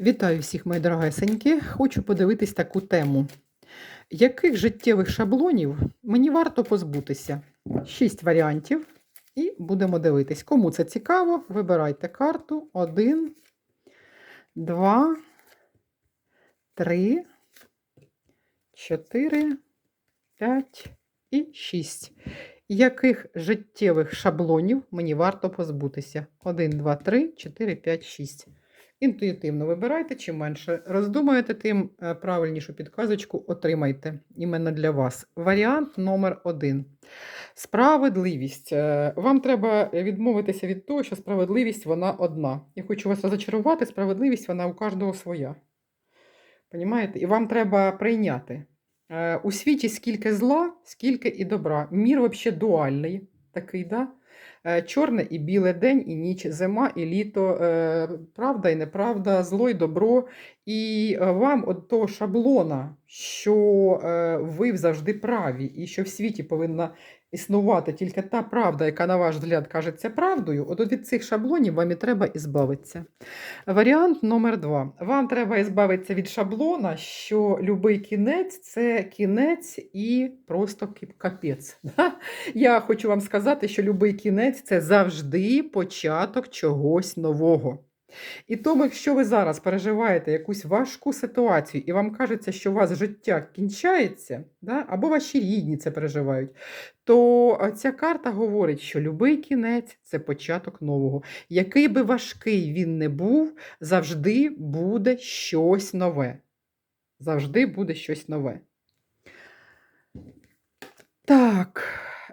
Вітаю всіх, мої дорогесенькі. Хочу подивитись таку тему. Яких життєвих шаблонів мені варто позбутися? Шість варіантів. І будемо дивитись. Кому це цікаво, вибирайте карту. Один, два, три, чотири, п'ять і шість. Яких життєвих шаблонів мені варто позбутися? Один, два, три, чотири, п'ять, шість. Інтуїтивно вибирайте, чим менше роздумаєте, тим е, правильнішу підказочку отримайте іменно для вас. Варіант номер один. Справедливість. Е, Вам треба відмовитися від того, що справедливість вона одна. Я хочу вас розочарувати, справедливість вона у кожного своя. Понімаєте? І вам треба прийняти. Е, У світі скільки зла, скільки і добра. Мір взагалі дуальний такий, да? Е, Чорне і біле день, і ніч, зима і літо, е, правда і неправда, зло і добро. І е, вам от того шаблона, що ви завжди праві, і що в світі повинна існувати тільки та правда, яка, на ваш взгляд, кажеться правдою, от від цих шаблонів вам і треба ізбавитися. Варіант номер два. Вам треба ізбавитися від шаблона, що любий кінець це кінець і просто капець. Я хочу вам сказати, що любий кінець це завжди початок чогось нового. І тому, якщо ви зараз переживаєте якусь важку ситуацію, і вам кажеться, що у вас життя кінчається, да? або ваші рідні це переживають, то ця карта говорить, що любий кінець це початок нового. Який би важкий він не був, завжди буде щось нове. Завжди буде щось нове. Так,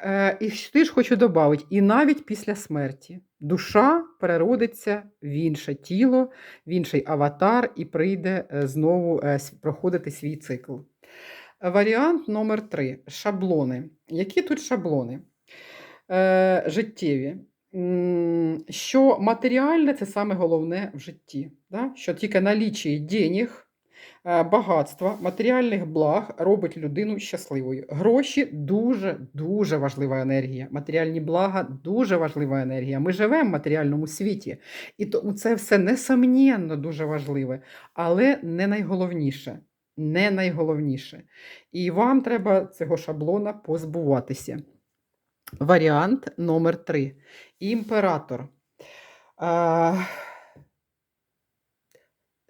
е, і ж хочу додати, і навіть після смерті душа переродиться в інше тіло, в інший аватар і прийде е, знову е, проходити свій цикл. Варіант номер три шаблони. Які тут шаблони? Життєві. Що матеріальне це саме головне в житті. Да? Що тільки налічі денег, багатства, матеріальних благ робить людину щасливою. Гроші дуже дуже важлива енергія. Матеріальні блага дуже важлива енергія. Ми живемо в матеріальному світі, і тому це все несомненно дуже важливе, але не найголовніше. Не найголовніше. І вам треба цього шаблона позбуватися. Варіант номер три. Імператор. А,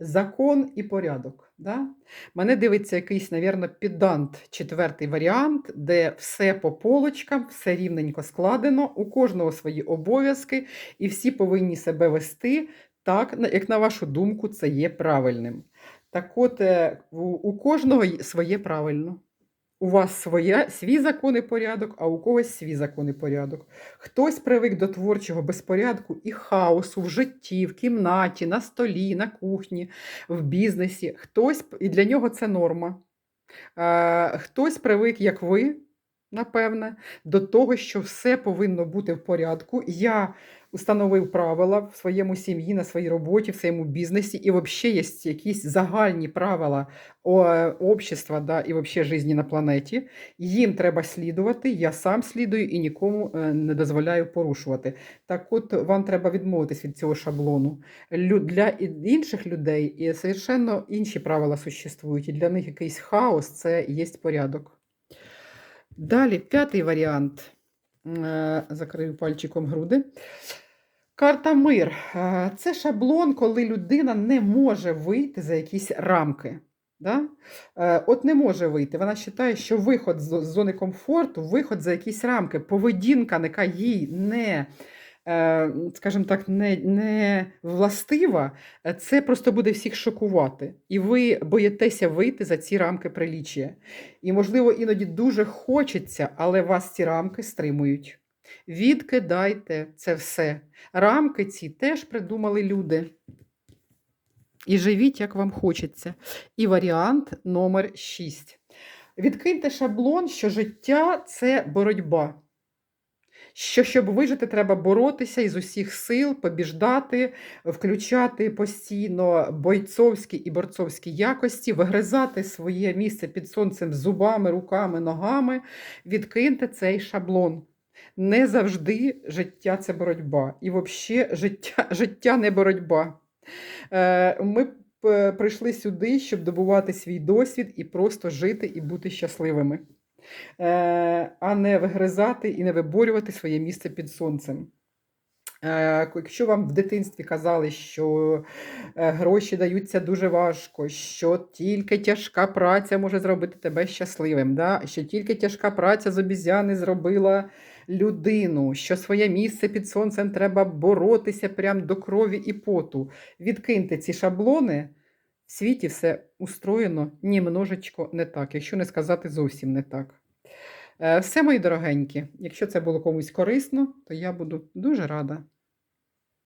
закон і порядок. Да? Мене дивиться якийсь, навірно, піддант, четвертий варіант, де все по полочкам, все рівненько складено, у кожного свої обов'язки, і всі повинні себе вести так, як на вашу думку, це є правильним. Так от, е, у кожного своє правильно. У вас своє, свій закон і порядок, а у когось свій закон і порядок. Хтось привик до творчого безпорядку і хаосу в житті, в кімнаті, на столі, на кухні, в бізнесі. Хтось, і для нього це норма. Е, хтось привик, як ви, напевне, до того, що все повинно бути в порядку. Я установив правила в своєму сім'ї, на своїй роботі, в своєму бізнесі, і взагалі є якісь загальні правила общества да, і взагалі житті на планеті. Їм треба слідувати, я сам слідую і нікому е, не дозволяю порушувати. Так от вам треба відмовитись від цього шаблону. Для інших людей і совершенно інші правила существують, і для них якийсь хаос це є порядок. Далі, п'ятий варіант. Е, Закрию пальчиком груди. Карта мир. Е, Це шаблон, коли людина не може вийти за якісь рамки. Да? Е, От не може вийти. Вона вважає, що виход з зони комфорту, виход за якісь рамки, поведінка, яка їй не, скажімо так, не, не властива, е, це просто буде всіх шокувати. І ви боїтеся вийти за ці рамки приліччя. І, можливо, іноді дуже хочеться, але вас ці рамки стримують. Відкидайте це все. Рамки ці теж придумали люди. І живіть, як вам хочеться. І варіант номер 6. Відкиньте шаблон, що життя це боротьба. Що щоб вижити, треба боротися із усіх сил, побіждати, включати постійно бойцовські і борцовські якості, вигризати своє місце під сонцем зубами, руками, ногами. Відкиньте цей шаблон. Не завжди життя це боротьба. І взагалі життя, життя не боротьба. Е, Ми прийшли сюди, щоб добувати свій досвід і просто жити і бути щасливими, е, а не вигризати і не виборювати своє місце під сонцем. Е, Якщо вам в дитинстві казали, що е, гроші даються дуже важко, що тільки тяжка праця може зробити тебе щасливим, да? що тільки тяжка праця з обізяни зробила людину, що своє місце під сонцем треба боротися прям до крові і поту. Відкиньте ці шаблони. Світі все устроєно німножечко не так, якщо не сказати зовсім не так. Е, Все, мої дорогенькі, якщо це було комусь корисно, то я буду дуже рада.